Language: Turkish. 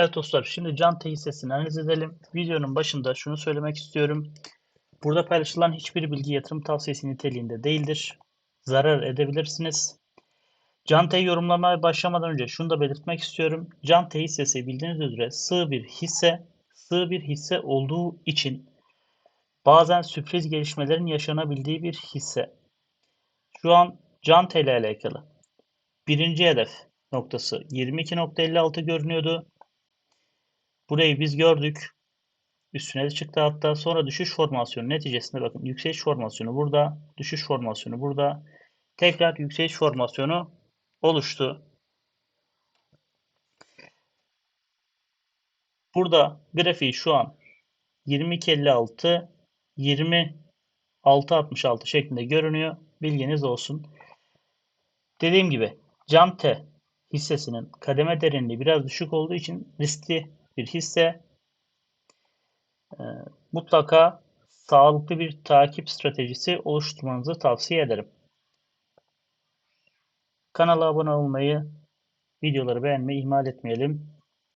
Evet dostlar, şimdi Cante hissesini analiz edelim. Videonun başında şunu söylemek istiyorum. Burada paylaşılan hiçbir bilgi yatırım tavsiyesi niteliğinde değildir. Zarar edebilirsiniz. Cante'yi yorumlamaya başlamadan önce şunu da belirtmek istiyorum. Cante hissesi bildiğiniz üzere sığ bir hisse, sığ bir hisse olduğu için bazen sürpriz gelişmelerin yaşanabildiği bir hisse. Şu an Cante ile alakalı birinci hedef noktası 22.56 görünüyordu. Burayı biz gördük. Üstüne de çıktı hatta. Sonra düşüş formasyonu neticesinde bakın yükseliş formasyonu burada. Düşüş formasyonu burada. Tekrar yükseliş formasyonu oluştu. Burada grafiği şu an 22.56 26.66 şeklinde görünüyor. Bilginiz olsun. Dediğim gibi Cante hissesinin kademe derinliği biraz düşük olduğu için riskli bir hisse. Ee, mutlaka sağlıklı bir takip stratejisi oluşturmanızı tavsiye ederim. Kanala abone olmayı, videoları beğenmeyi ihmal etmeyelim.